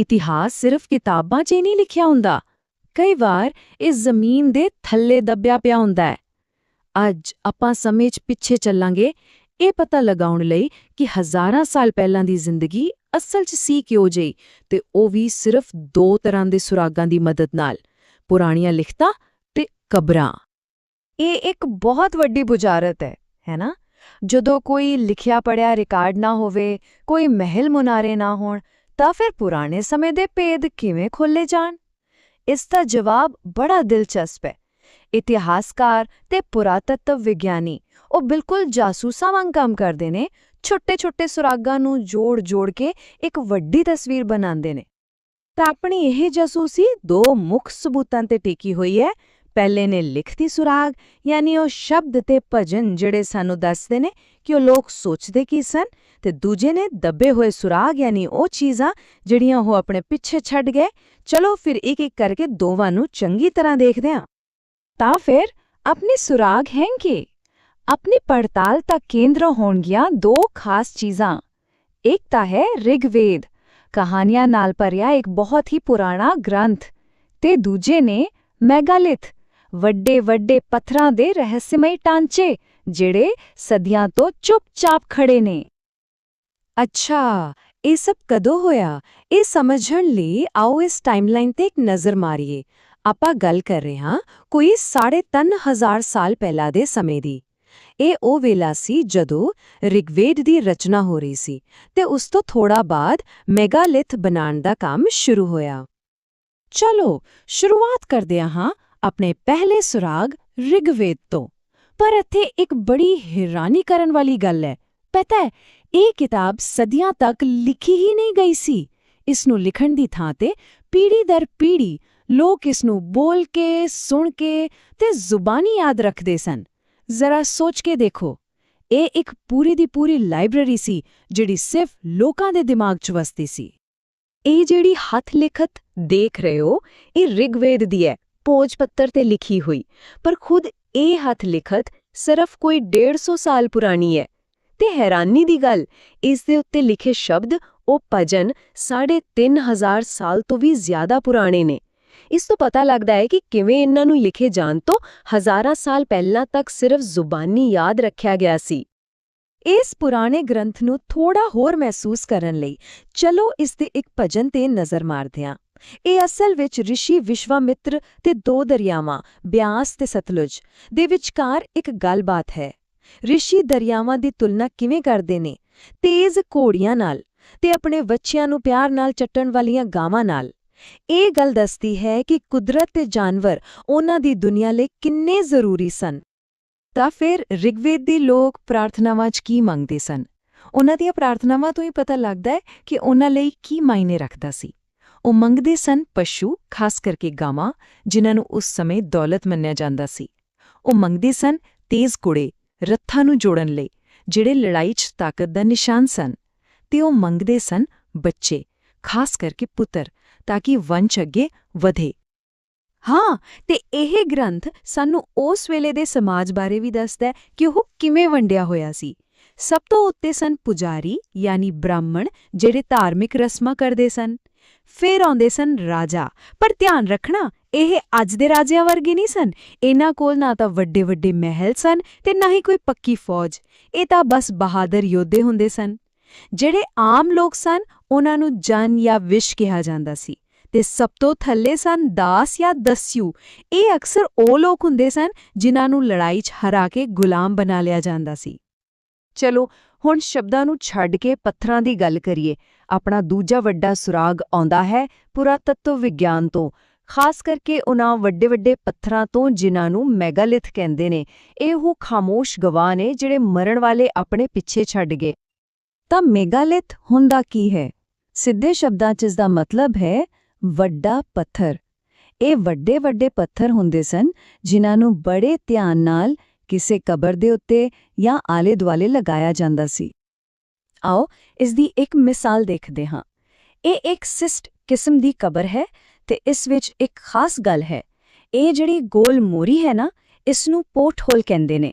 ਇਤਿਹਾਸ ਸਿਰਫ ਕਿਤਾਬਾਂ 'ਚ ਹੀ ਨਹੀਂ ਲਿਖਿਆ ਹੁੰਦਾ। ਕਈ ਵਾਰ ਇਹ ਜ਼ਮੀਨ ਦੇ ਥੱਲੇ ਦੱਬਿਆ ਪਿਆ ਹੁੰਦਾ ਹੈ। ਅੱਜ ਆਪਾਂ ਸਮੇਂ 'ਚ ਪਿੱਛੇ ਚੱਲਾਂਗੇ। ਇਹ ਪਤਾ ਲਗਾਉਣ ਲਈ ਕਿ ਹਜ਼ਾਰਾਂ ਸਾਲ ਪਹਿਲਾਂ ਦੀ ਜ਼ਿੰਦਗੀ ਅਸਲ 'ਚ ਸੀ ਕਿਉਂ ਜਿਹੀ ਤੇ ਉਹ ਵੀ ਸਿਰਫ ਦੋ ਤਰ੍ਹਾਂ ਦੇ ਸੁਰਾਗਾਂ ਦੀ ਮਦਦ ਨਾਲ, ਪੁਰਾਣੀਆਂ ਲਿਖਤਾਂ ਤੇ ਕਬਰਾਂ। ਇਹ ਇੱਕ ਬਹੁਤ ਵੱਡੀ ਬੁਝਾਰਤ ਹੈ ਹੈ ਨਾ? ਜਦੋਂ ਕੋਈ ਲਿਖਿਆ ਪੜਿਆ ਰਿਕਾਰਡ ਨਾ ਹੋਵੇ, ਕੋਈ ਮਹਿਲ ਮੁਨਾਰੇ ਨਾ ਹੋਣ ਤਾਂ ਫਿਰ ਪੁਰਾਣੇ ਸਮੇਂ ਦੇ ਭੇਦ ਕਿਵੇਂ ਖੋਲੇ ਜਾਣ? ਇਸ ਦਾ ਜਵਾਬ ਬੜਾ ਦਿਲਚਸਪ ਹੈ। ਇਤਿਹਾਸਕਾਰ ਤੇ ਪੁਰਾਤੱਤਵ ਵਿਗਿਆਨੀ, ਉਹ ਬਿਲਕੁਲ ਜਾਸੂਸਾਂ ਵਾਂਗ ਕੰਮ ਕਰਦੇ ਨੇ, ਛੋਟੇ-ਛੋਟੇ ਸੁਰਾਗਾਂ ਨੂੰ ਜੋੜ-ਜੋੜ ਕੇ ਇੱਕ ਵੱਡੀ ਤਸਵੀਰ ਬਣਾਉਂਦੇ ਨੇ। ਤਾਂ ਆਪਣੀ ਇਹ ਜਾਸੂਸੀ ਦੋ ਮੁੱਖ ਸਬੂਤਾਂ ਤੇ ਟਿਕੀ ਹੋਈ ਹੈ ਪਹਿਲੇ ਨੇ ਲਿਖਤੀ ਸੁਰਾਗ ਯਾਨੀ ਉਹ ਸ਼ਬਦ ਤੇ ਭਜਨ ਜਿਹੜੇ ਸਾਨੂੰ ਦੱਸਦੇ ਨੇ ਕਿ ਉਹ ਲੋਕ ਸੋਚਦੇ ਕੀ ਸਨ ਤੇ ਦੂਜੇ ਨੇ ਦੱਬੇ ਹੋਏ ਸੁਰਾਗ ਯਾਨੀ ਉਹ ਚੀਜ਼ਾਂ ਜਿਹੜੀਆਂ ਉਹ ਆਪਣੇ ਪਿੱਛੇ ਛੱਡ ਗਏ ਚਲੋ ਫਿਰ ਇੱਕ ਇੱਕ ਕਰਕੇ ਦੋਵਾਂ ਨੂੰ ਚੰਗੀ ਤਰ੍ਹਾਂ ਦੇਖਦੇ ਹਾਂ ਤਾਂ ਫਿਰ ਆਪਣੀ ਸੁਰਾਗ ਹੈ ਕਿ ਆਪਣੀ ਪੜਤਾਲ ਦਾ ਕੇਂਦਰ ਹੋਣਗੀਆਂ ਦੋ ਖਾਸ ਚੀਜ਼ਾਂ ਇੱਕ ਤਾਂ ਹੈ ਰਿਗਵੇਦ ਕਹਾਣੀਆਂ ਨਾਲ ਭਰਿਆ ਇੱਕ ਬਹੁਤ ਹੀ ਪੁਰਾਣਾ ਗ੍ਰੰਥ ਤੇ ਦੂਜੇ ਨੇ ਮੈਗਾਲਿਥ ਵੱਡੇ ਵੱਡੇ ਪੱਥਰਾਂ ਦੇ ਰਹੱਸਮਈ ਟਾਂਚੇ ਜਿਹੜੇ ਸਦੀਆਂ ਤੋਂ ਚੁੱਪਚਾਪ ਖੜੇ ਨੇ। ਅੱਛਾ, ਇਹ ਸਭ ਕਦੋਂ ਹੋਇਆ? ਇਹ ਸਮਝਣ ਲਈ ਆਓ ਇਸ ਟਾਈਮਲਾਈਨ ਤੇ ਇੱਕ ਨਜ਼ਰ ਮਾਰੀਏ। ਆਪਾਂ ਗੱਲ ਕਰ ਰਹੇ ਹਾਂ ਕੋਈ 3.5 ਸਾਲ ਪਹਿਲਾਂ ਦੇ ਸਮੇਂ ਦੀ। ਇਹ ਉਹ ਵੇਲਾ ਸੀ ਜਦੋਂ ਰਿਗਵੇਦ ਦੀ ਰਚਨਾ ਹੋ ਰਹੀ ਸੀ ਤੇ ਉਸ ਤੋਂ ਥੋੜਾ ਬਾਅਦ ਮੈਗਾਲਿਥ ਬਣਾਉਣ ਦਾ ਕੰਮ ਸ਼ੁਰੂ ਹੋਇਆ। ਚਲੋ, ਸ਼ੁਰੂਆਤ ਕਰਦੇ ਹਾਂ ਆਪਣੇ ਪਹਿਲੇ ਸੁਰਾਗ ਰਿਗਵੇਦ ਤੋਂ। ਪਰ ਇੱਥੇ ਇੱਕ ਬੜੀ ਹੈਰਾਨੀ ਕਰਨ ਵਾਲੀ ਗੱਲ ਹੈ। ਪਤਾ ਹੈ, ਇਹ ਕਿਤਾਬ ਸਦੀਆਂ ਤੱਕ ਲਿਖੀ ਹੀ ਨਹੀਂ ਗਈ ਸੀ। ਇਸ ਨੂੰ ਲਿਖਣ ਦੀ ਥਾਂ ਤੇ ਪੀੜੀ ਦਰ ਪੀੜੀ ਲੋਕ ਇਸ ਨੂੰ ਬੋਲ ਕੇ, ਸੁਣ ਕੇ ਤੇ ਜ਼ੁਬਾਨੀ ਯਾਦ ਰੱਖਦੇ ਸਨ। ਜ਼ਰਾ ਸੋਚ ਕੇ ਦੇਖੋ, ਇਹ ਇੱਕ ਪੂਰੀ ਦੀ ਪੂਰੀ ਲਾਇਬ੍ਰੇਰੀ ਸੀ ਜਿਹੜੀ ਸਿਰਫ ਲੋਕਾਂ ਦੇ ਦਿਮਾਗ 'ਚ ਵਸਦੀ ਸੀ। ਇਹ ਜਿਹੜੀ ਹੱਥ ਲਿਖਤ ਦੇਖ ਰਹੇ ਹੋ, ਇਹ ਰਿਗਵੇਦ ਦੀ ਹੈ। ਪੋਜ ਪੱਤਰ ਤੇ ਲਿਖੀ ਹੋਈ। ਪਰ ਖੁਦ ਇਹ ਹੱਥ ਲਿਖਤ ਸਿਰਫ ਕੋਈ 150 ਸਾਲ ਪੁਰਾਣੀ ਹੈ। ਤੇ ਹੈਰਾਨੀ ਦੀ ਗੱਲ, ਇਸ ਦੇ ਉੱਤੇ ਲਿਖੇ ਸ਼ਬਦ, ਉਹ ਭਜਨ 3500 ਸਾਲ ਤੋਂ ਵੀ ਜ਼ਿਆਦਾ ਪੁਰਾਣੇ ਨੇ। ਇਸ ਤੋਂ ਪਤਾ ਲੱਗਦਾ ਹੈ ਕਿ ਕਿਵੇਂ ਇਹਨਾਂ ਨੂੰ ਲਿਖੇ ਜਾਣ ਤੋਂ ਹਜ਼ਾਰਾਂ ਸਾਲ ਪਹਿਲਾਂ ਤੱਕ ਸਿਰਫ ਜ਼ੁਬਾਨੀ ਯਾਦ ਰੱਖਿਆ ਗਿਆ ਸੀ। ਇਸ ਪੁਰਾਣੇ ਗ੍ਰੰਥ ਨੂੰ ਥੋੜਾ ਹੋਰ ਮਹਿਸੂਸ ਕਰਨ ਲਈ ਚਲੋ ਇਸ ਦੇ ਇੱਕ ਭਜਨ ਤੇ ਨਜ਼ਰ ਮਾਰਦੇ ਹਾਂ। ਇਹ ਅਸਲ ਵਿੱਚ ਰਿਸ਼ੀ ਵਿਸ਼ਵਾਮਿੱਤਰ ਤੇ ਦੋ ਦਰਿਆਵਾਂ, ਬਿਆਸ ਤੇ ਸਤਲੁਜ, ਦੇ ਵਿਚਕਾਰ ਇੱਕ ਗੱਲਬਾਤ ਹੈ। ਰਿਸ਼ੀ ਦਰਿਆਵਾਂ ਦੀ ਤੁਲਨਾ ਕਿਵੇਂ ਕਰਦੇ ਨੇ? ਤੇਜ਼ ਘੋੜੀਆਂ ਨਾਲ ਤੇ ਆਪਣੇ ਬੱਚਿਆਂ ਨੂੰ ਪਿਆਰ ਨਾਲ ਚੱਟਣ ਵਾਲੀਆਂ ਗਾਵਾਂ ਨਾਲ। ਇਹ ਗੱਲ ਦੱਸਦੀ ਹੈ ਕਿ ਕੁਦਰਤ ਤੇ ਜਾਨਵਰ ਉਹਨਾਂ ਦੀ ਦੁਨੀਆ ਲਈ ਕਿੰਨੇ ਜ਼ਰੂਰੀ ਸਨ। ਤਾਂ ਫਿਰ ਰਿਗਵੇਦ ਦੇ ਲੋਕ ਪ੍ਰਾਰਥਨਾਵਾਂ 'ਚ ਕੀ ਮੰਗਦੇ ਸਨ? ਉਹਨਾਂ ਦੀਆਂ ਪ੍ਰਾਰਥਨਾਵਾਂ ਤੋਂ ਹੀ ਪਤਾ ਲੱਗਦਾ ਹੈ ਕਿ ਉਹਨਾਂ ਲਈ ਕੀ ਮਾਇਨੇ ਰੱਖਦਾ ਸੀ। ਉਹ ਮੰਗਦੇ ਸਨ ਪਸ਼ੂ, ਖਾਸ ਕਰਕੇ ਗਾਵਾਂ, ਜਿਨ੍ਹਾਂ ਨੂੰ ਉਸ ਸਮੇਂ ਦੌਲਤ ਮੰਨਿਆ ਜਾਂਦਾ ਸੀ। ਉਹ ਮੰਗਦੇ ਸਨ ਤੇਜ਼ ਕੁੜੇ ਰੱਥਾਂ ਨੂੰ ਜੋੜਨ ਲਈ, ਜਿਹੜੇ ਲੜਾਈ 'ਚ ਤਾਕਤ ਦਾ ਨਿਸ਼ਾਨ ਸਨ। ਤੇ ਉਹ ਮੰਗਦੇ ਸਨ ਬੱਚੇ, ਖਾਸ ਕਰਕੇ ਪੁੱਤਰ, ਤਾਂ ਕਿ ਵੰਸ਼ ਅੱਗੇ ਵਧੇ। ਹਾਂ, ਤੇ ਇਹ ਗ੍ਰੰਥ ਸਾਨੂੰ ਉਸ ਵੇਲੇ ਦੇ ਸਮਾਜ ਬਾਰੇ ਵੀ ਦੱਸਦਾ ਹੈ ਕਿ ਉਹ ਕਿਵੇਂ ਵੰਡਿਆ ਹੋਇਆ ਸੀ। ਸਭ ਤੋਂ ਉੱਤੇ ਸਨ ਪੁਜਾਰੀ, ਯਾਨੀ ਬ੍ਰਾਹਮਣ, ਜਿਹੜੇ ਧਾਰਮਿਕ ਰਸਮਾਂ ਕਰਦੇ ਸਨ। ਫਿਰ ਆਉਂਦੇ ਸਨ ਰਾਜਾ। ਪਰ ਧਿਆਨ ਰੱਖਣਾ, ਇਹ ਅੱਜ ਦੇ ਰਾਜਿਆਂ ਵਰਗੇ ਨਹੀਂ ਸਨ। ਇਹਨਾਂ ਕੋਲ ਨਾ ਤਾਂ ਵੱਡੇ ਵੱਡੇ ਮਹਿਲ ਸਨ ਤੇ ਨਾ ਹੀ ਕੋਈ ਪੱਕੀ ਫੌਜ। ਇਹ ਤਾਂ ਬਸ ਬਹਾਦਰ ਯੋਧੇ ਹੁੰਦੇ ਸਨ। ਜਿਹੜੇ ਆਮ ਲੋਕ ਸਨ, ਉਹਨਾਂ ਨੂੰ ਜਨ ਜਾਂ ਵਿਸ਼ ਕਿਹਾ ਜਾਂਦਾ ਸੀ ਤੇ ਸਭ ਤੋਂ ਥੱਲੇ ਸਨ ਦਾਸ ਜਾਂ ਦਸਯੂ। ਇਹ ਅਕਸਰ ਉਹ ਲੋਕ ਹੁੰਦੇ ਸਨ ਜਿਨ੍ਹਾਂ ਨੂੰ ਲੜਾਈ 'ਚ ਹਰਾ ਕੇ ਗੁਲਾਮ ਬਣਾ ਲਿਆ ਜਾਂਦਾ ਸੀ। ਚਲੋ, ਹੁਣ ਸ਼ਬਦਾਂ ਨੂੰ ਛੱਡ ਕੇ ਪੱਥਰਾਂ ਦੀ ਗੱਲ ਕਰੀਏ। ਆਪਣਾ ਦੂਜਾ ਵੱਡਾ ਸੁਰਾਗ ਆਉਂਦਾ ਹੈ ਪੁਰਾਤੱਤਵ ਵਿਗਿਆਨ ਤੋਂ। ਖਾਸ ਕਰਕੇ ਉਹਨਾਂ ਵੱਡੇ ਵੱਡੇ ਪੱਥਰਾਂ ਤੋਂ ਜਿਨ੍ਹਾਂ ਨੂੰ ਮੈਗਾਲਿਥ ਕਹਿੰਦੇ ਨੇ। ਇਹ ਉਹ ਖਾਮੋਸ਼ ਗਵਾਹ ਨੇ ਜਿਹੜੇ ਮਰਨ ਵਾਲੇ ਆਪਣੇ ਪਿੱਛੇ ਛੱਡ ਗਏ। ਤਾਂ ਮੈਗਾਲਿਥ ਹੁੰਦਾ ਕੀ ਹੈ? ਸਿੱਧੇ ਸ਼ਬਦਾਂ 'ਚ ਇਸ ਦਾ ਮਤਲਬ ਹੈ ਵੱਡਾ ਪੱਥਰ। ਇਹ ਵੱਡੇ ਵੱਡੇ ਪੱਥਰ ਹੁੰਦੇ ਸਨ ਜਿਨ੍ਹਾਂ ਨੂੰ ਬੜੇ ਧਿਆਨ ਨਾਲ ਕਿਸੇ ਕਬਰ ਦੇ ਉੱਤੇ ਜਾਂ ਆਲੇ ਦੁਆਲੇ ਲਗਾਇਆ ਜਾਂਦਾ ਸੀ। ਆਓ ਇਸ ਦੀ ਇੱਕ ਮਿਸਾਲ ਦੇਖਦੇ ਹਾਂ। ਇਹ ਇੱਕ ਸਿਸਟ ਕਿਸਮ ਦੀ ਕਬਰ ਹੈ ਤੇ ਇਸ ਵਿੱਚ ਇੱਕ ਖਾਸ ਗੱਲ ਹੈ। ਇਹ ਜਿਹੜੀ ਗੋਲ ਮੋਰੀ ਹੈ ਨਾ ਇਸ ਨੂੰ ਪੋਰਟ ਕਹਿੰਦੇ ਨੇ।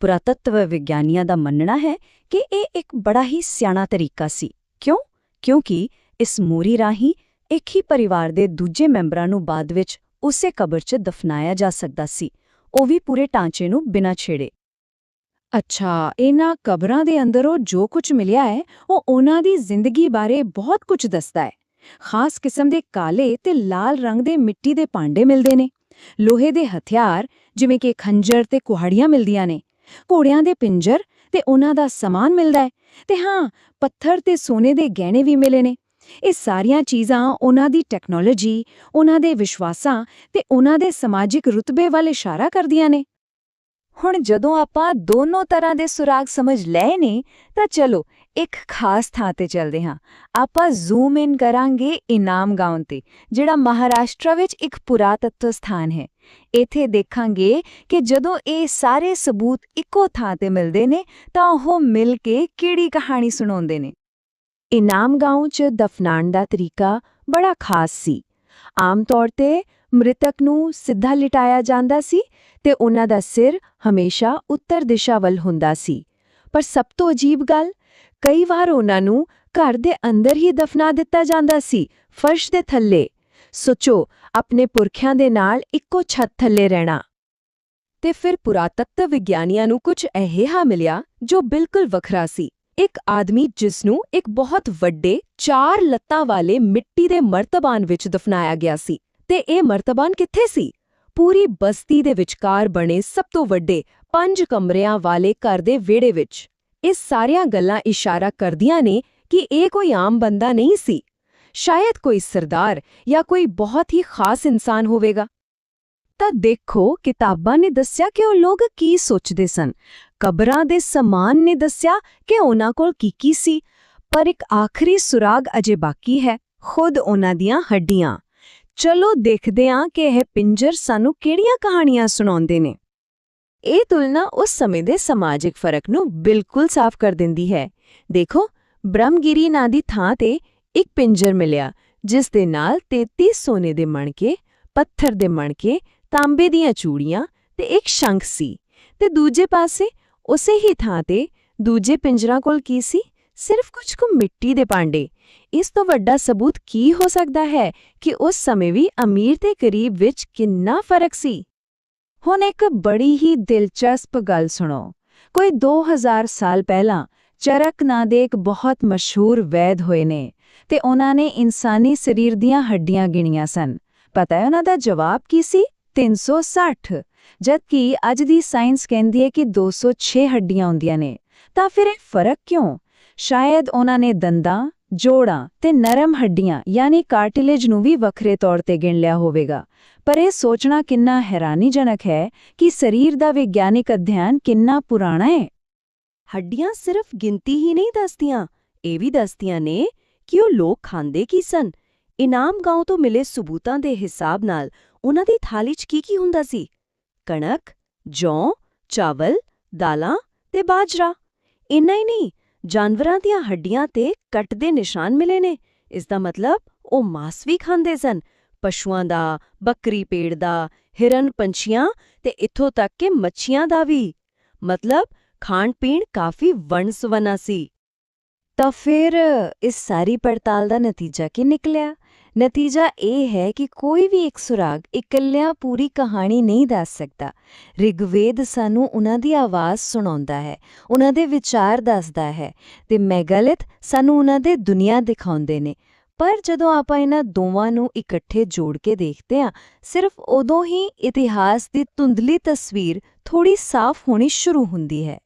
ਪੁਰਾਤੱਤਵ ਵਿਗਿਆਨੀਆਂ ਦਾ ਮੰਨਣਾ ਹੈ ਕਿ ਇਹ ਇੱਕ ਬੜਾ ਹੀ ਸਿਆਣਾ ਤਰੀਕਾ ਸੀ। ਕਿਉਂ? ਕਿਉਂਕਿ ਇਸ ਮੋਰੀ ਰਾਹੀਂ ਇੱਕ ਹੀ ਪਰਿਵਾਰ ਦੇ ਦੂਜੇ ਮੈਂਬਰਾਂ ਨੂੰ ਬਾਅਦ ਵਿੱਚ ਉਸੇ ਕਬਰ 'ਚ ਦਫਨਾਇਆ ਜਾ ਸਕਦਾ ਸੀ। ਉਹ ਵੀ ਪੂਰੇ ਢਾਂਚੇ ਨੂੰ ਬਿਨਾਂ ਛੇੜੇ। ਅੱਛਾ, ਇਹਨਾਂ ਕਬਰਾਂ ਦੇ ਅੰਦਰੋਂ ਜੋ ਕੁਝ ਮਿਲਿਆ ਹੈ, ਉਹ ਉਹਨਾਂ ਦੀ ਜ਼ਿੰਦਗੀ ਬਾਰੇ ਬਹੁਤ ਕੁਝ ਦੱਸਦਾ ਹੈ। ਖਾਸ ਕਿਸਮ ਦੇ ਕਾਲੇ ਤੇ ਲਾਲ ਰੰਗ ਦੇ ਮਿੱਟੀ ਦੇ ਭਾਂਡੇ ਮਿਲਦੇ ਨੇ। ਲੋਹੇ ਦੇ ਹਥਿਆਰ, ਜਿਵੇਂ ਕਿ ਖੰਜਰ ਤੇ ਕੁਹਾੜੀਆਂ ਮਿਲਦੀਆਂ ਨੇ। ਘੋੜਿਆਂ ਦੇ ਪਿੰਜਰ ਤੇ ਉਹਨਾਂ ਦਾ ਸਮਾਨ ਮਿਲਦਾ ਹੈ। ਤੇ ਹਾਂ, ਪੱਥਰ ਤੇ ਸੋਨੇ ਦੇ ਗਹਿਣੇ ਵੀ ਮਿਲੇ ਨੇ। ਇਹ ਸਾਰੀਆਂ ਚੀਜ਼ਾਂ ਉਹਨਾਂ ਦੀ ਟੈਕਨੋਲੋਜੀ, ਉਹਨਾਂ ਦੇ ਵਿਸ਼ਵਾਸਾਂ ਤੇ ਉਹਨਾਂ ਦੇ ਸਮਾਜਿਕ ਰੁਤਬੇ ਵੱਲ ਇਸ਼ਾਰਾ ਕਰਦੀਆਂ ਨੇ। ਹੁਣ ਜਦੋਂ ਆਪਾਂ ਦੋਨੋਂ ਤਰ੍ਹਾਂ ਦੇ ਸੁਰਾਗ ਸਮਝ ਲਏ ਨੇ, ਤਾਂ ਚਲੋ, ਇੱਕ ਖਾਸ ਥਾਂ ਤੇ ਚੱਲਦੇ ਹਾਂ। ਆਪਾਂ ਜ਼ੂਮ ਇਨ ਕਰਾਂਗੇ ਇਨਾਮ ਗਾਉਂ ਤੇ, ਜਿਹੜਾ ਮਹਾਰਾਸ਼ਟਰ ਵਿੱਚ ਇੱਕ ਪੁਰਾਤੱਤਵ ਸਥਾਨ ਹੈ। ਇੱਥੇ ਦੇਖਾਂਗੇ ਕਿ ਜਦੋਂ ਇਹ ਸਾਰੇ ਸਬੂਤ ਇੱਕੋ ਥਾਂ ਤੇ ਮਿਲਦੇ ਨੇ, ਤਾਂ ਉਹ ਮਿਲ ਕੇ ਕਿਹੜੀ ਕਹਾਣੀ ਸੁਣਾਉਂਦੇ ਨੇ। ਇਨਾਮ ਗਾਉਂ 'ਚ ਦਫਨਾਣ ਦਾ ਤਰੀਕਾ ਬੜਾ ਖਾਸ ਸੀ। ਆਮ ਤੌਰ ਤੇ ਮ੍ਰਿਤਕ ਨੂੰ ਸਿੱਧਾ ਲਿਟਾਇਆ ਜਾਂਦਾ ਸੀ ਤੇ ਉਹਨਾਂ ਦਾ ਸਿਰ ਹਮੇਸ਼ਾ ਉੱਤਰ ਦਿਸ਼ਾ ਵੱਲ ਹੁੰਦਾ ਸੀ। ਪਰ ਸਭ ਤੋਂ ਅਜੀਬ ਗੱਲ, ਕਈ ਵਾਰ ਉਹਨਾਂ ਨੂੰ ਘਰ ਦੇ ਅੰਦਰ ਹੀ ਦਫਨਾ ਦਿੱਤਾ ਜਾਂਦਾ ਸੀ, ਫਰਸ਼ ਦੇ ਥੱਲੇ। ਸੋਚੋ, ਆਪਣੇ ਪੁਰਖਿਆਂ ਦੇ ਨਾਲ ਇੱਕੋ ਛੱਤ ਥੱਲੇ ਰਹਿਣਾ। ਤੇ ਫਿਰ ਪੁਰਾਤੱਤਵ ਵਿਗਿਆਨੀਆਂ ਨੂੰ ਕੁਝ ਅਹਿਹਾ ਮਿਲਿਆ ਜੋ ਬਿਲਕੁਲ ਵੱਖਰਾ ਸੀ। ਇੱਕ ਆਦਮੀ ਜਿਸ ਨੂੰ ਇੱਕ ਬਹੁਤ ਵੱਡੇ ਚਾਰ ਲੱਤਾਂ ਵਾਲੇ ਮਿੱਟੀ ਦੇ ਮਰਤਬਾਨ ਵਿੱਚ ਦਫਨਾਇਆ ਗਿਆ ਸੀ। ਤੇ ਇਹ ਮਰਤਬਾਨ ਕਿੱਥੇ ਸੀ? ਪੂਰੀ ਬਸਤੀ ਦੇ ਵਿਚਕਾਰ ਬਣੇ ਸਭ ਤੋਂ ਵੱਡੇ ਪੰਜ ਕਮਰਿਆਂ ਵਾਲੇ ਘਰ ਦੇ ਵਿਹੜੇ ਵਿੱਚ। ਇਹ ਸਾਰੀਆਂ ਗੱਲਾਂ ਇਸ਼ਾਰਾ ਕਰਦੀਆਂ ਨੇ ਕਿ ਇਹ ਕੋਈ ਆਮ ਬੰਦਾ ਨਹੀਂ ਸੀ। ਸ਼ਾਇਦ ਕੋਈ ਸਰਦਾਰ ਜਾਂ ਕੋਈ ਬਹੁਤ ਹੀ ਖਾਸ ਇਨਸਾਨ ਹੋਵੇਗਾ। ਤਾਂ ਦੇਖੋ, ਕਿਤਾਬਾਂ ਨੇ ਦੱਸਿਆ ਕਿ ਉਹ ਲੋਕ ਕੀ ਸੋਚਦੇ ਸਨ। ਕਬਰਾਂ ਦੇ ਸਮਾਨ ਨੇ ਦੱਸਿਆ ਕਿ ਉਹਨਾਂ ਕੋਲ ਕੀ ਕੀ ਸੀ। ਪਰ ਇੱਕ ਆਖਰੀ ਸੁਰਾਗ ਅਜੇ ਬਾਕੀ ਹੈ, ਖੁਦ ਉਹਨਾਂ ਦੀਆਂ ਹੱਡੀਆਂ। ਚਲੋ ਦੇਖਦੇ ਹਾਂ ਕਿ ਇਹ ਪਿੰਜਰ ਸਾਨੂੰ ਕਿਹੜੀਆਂ ਕਹਾਣੀਆਂ ਸੁਣਾਉਂਦੇ ਨੇ। ਇਹ ਤੁਲਨਾ ਉਸ ਸਮੇਂ ਦੇ ਸਮਾਜਿਕ ਫ਼ਰਕ ਨੂੰ ਬਿਲਕੁਲ ਸਾਫ਼ ਕਰ ਦਿੰਦੀ ਹੈ। ਦੇਖੋ, ਬ੍ਰਹਮਗਿਰੀ ਨਾਂ ਦੀ ਥਾਂ ਤੇ ਇੱਕ ਪਿੰਜਰ ਮਿਲਿਆ, ਜਿਸ ਦੇ ਨਾਲ 33 ਸੋਨੇ ਦੇ ਮਣਕੇ, ਪੱਥਰ ਦੇ ਮਣਕੇ, ਤਾਂਬੇ ਦੀਆਂ ਚੂੜੀਆਂ ਤੇ ਇੱਕ ਸ਼ੰਖ ਸੀ। ਤੇ ਦੂਜੇ ਪਾਸੇ, ਉਸੇ ਹੀ ਥਾਂ ਤੇ ਦੂਜੇ ਪਿੰਜਰਾਂ ਕੋਲ ਕੀ ਸੀ? ਸਿਰਫ ਕੁਝ ਕੁ ਮਿੱਟੀ ਦੇ ਪਾਂਡੇ ਇਸ ਤੋਂ ਵੱਡਾ ਸਬੂਤ ਕੀ ਹੋ ਸਕਦਾ ਹੈ ਕਿ ਉਸ ਸਮੇਂ ਵੀ ਅਮੀਰ ਤੇ ਗਰੀਬ ਵਿੱਚ ਕਿੰਨਾ ਫ਼ਰਕ ਸੀ? ਹੁਣ ਇੱਕ ਬੜੀ ਹੀ ਦਿਲਚਸਪ ਗੱਲ ਸੁਣੋ। ਕੋਈ 2000 ਸਾਲ ਪਹਿਲਾਂ ਚਰਕ ਨਾਂ ਦੇ ਇੱਕ ਬਹੁਤ ਮਸ਼ਹੂਰ ਵੈਦ ਹੋਏ ਨੇ ਤੇ ਉਹਨਾਂ ਨੇ ਇਨਸਾਨੀ ਸਰੀਰ ਦੀਆਂ ਹੱਡੀਆਂ ਗਿਣੀਆਂ ਸਨ। ਪਤਾ ਹੈ ਉਹਨਾਂ ਦਾ ਜਵਾਬ ਕੀ ਸੀ? 360 ਜਦਕਿ ਅੱਜ ਦੀ ਸਾਇੰਸ ਕਹਿੰਦੀ ਹੈ ਕਿ 206 ਹੱਡੀਆਂ ਹੁੰਦੀਆਂ ਨੇ। ਤਾਂ ਫਿਰ ਇਹ ਫ਼ਰਕ ਕਿਉਂ? ਸ਼ਾਇਦ ਉਹਨਾਂ ਨੇ ਦੰਦਾਂ, ਜੋੜਾਂ ਤੇ ਨਰਮ ਹੱਡੀਆਂ, ਯਾਨੀ ਕਾਰਟਿਲੇਜ ਨੂੰ ਵੀ ਵੱਖਰੇ ਤੌਰ ਤੇ ਗਿਣ ਲਿਆ ਹੋਵੇਗਾ। ਪਰ ਇਹ ਸੋਚਣਾ ਕਿੰਨਾ ਹੈਰਾਨੀਜਨਕ ਹੈ ਕਿ ਸਰੀਰ ਦਾ ਵਿਗਿਆਨਿਕ ਅਧਿਐਨ ਕਿੰਨਾ ਪੁਰਾਣਾ ਹੈ। ਹੱਡੀਆਂ ਸਿਰਫ ਗਿਣਤੀ ਹੀ ਨਹੀਂ ਦੱਸਦੀਆਂ। ਇਹ ਵੀ ਦੱਸਦੀਆਂ ਨੇ ਕਿ ਉਹ ਲੋਕ ਖਾਂਦੇ ਕੀ ਸਨ। ਇਨਾਮ ਗਾਉਂ ਤੋਂ ਮਿਲੇ ਸਬੂਤਾਂ ਦੇ ਹਿਸਾਬ ਨਾਲ ਉਹਨਾਂ ਦੀ ਥਾਲੀ 'ਚ ਕੀ ਕੀ ਹੁੰਦਾ ਸੀ? ਕਣਕ, ਜੌਂ, ਚਾਵਲ, ਦਾਲਾਂ ਤੇ ਬਾਜਰਾ। ਇੰਨਾ ਹੀ ਨਹੀਂ ਜਾਨਵਰਾਂ ਦੀਆਂ ਹੱਡੀਆਂ ਤੇ ਕੱਟ ਦੇ ਨਿਸ਼ਾਨ ਮਿਲੇ ਨੇ। ਇਸ ਦਾ ਮਤਲਬ ਉਹ ਮਾਸ ਵੀ ਖਾਂਦੇ ਸਨ। ਪਸ਼ੂਆਂ ਦਾ, ਬੱਕਰੀ ਪੇੜ ਦਾ, ਹਿਰਨ ਪੰਛੀਆਂ ਤੇ ਇੱਥੋਂ ਤੱਕ ਕਿ ਮੱਛੀਆਂ ਦਾ ਵੀ। ਮਤਲਬ ਖਾਣ ਪੀਣ ਕਾਫੀ ਵਣਸਵਨਾ ਸੀ। ਤਾਂ ਫਿਰ ਇਸ ਸਾਰੀ ਪੜਤਾਲ ਦਾ ਨਤੀਜਾ ਕੀ ਨਿਕਲਿਆ? ਨਤੀਜਾ ਇਹ ਹੈ ਕਿ ਕੋਈ ਵੀ ਇੱਕ ਸੁਰਾਗ ਇਕੱਲਿਆਂ ਪੂਰੀ ਕਹਾਣੀ ਨਹੀਂ ਦੱਸ ਸਕਦਾ। ਰਿਗਵੇਦ ਸਾਨੂੰ ਉਹਨਾਂ ਦੀ ਆਵਾਜ਼ ਸੁਣਾਉਂਦਾ ਹੈ, ਉਹਨਾਂ ਦੇ ਵਿਚਾਰ ਦੱਸਦਾ ਹੈ ਤੇ ਮੈਗਲਿਥ ਸਾਨੂੰ ਉਹਨਾਂ ਦੇ ਦੁਨੀਆ ਦਿਖਾਉਂਦੇ ਨੇ। ਪਰ ਜਦੋਂ ਆਪਾਂ ਇਹਨਾਂ ਦੋਵਾਂ ਨੂੰ ਇਕੱਠੇ ਜੋੜ ਕੇ ਦੇਖਦੇ ਹਾਂ, ਸਿਰਫ ਉਦੋਂ ਹੀ ਇਤਿਹਾਸ ਦੀ ਧੁੰਦਲੀ ਤਸਵੀਰ ਥੋੜੀ ਸਾਫ਼ ਹੋਣੀ ਸ਼ੁਰੂ ਹੁੰਦੀ ਹੈ।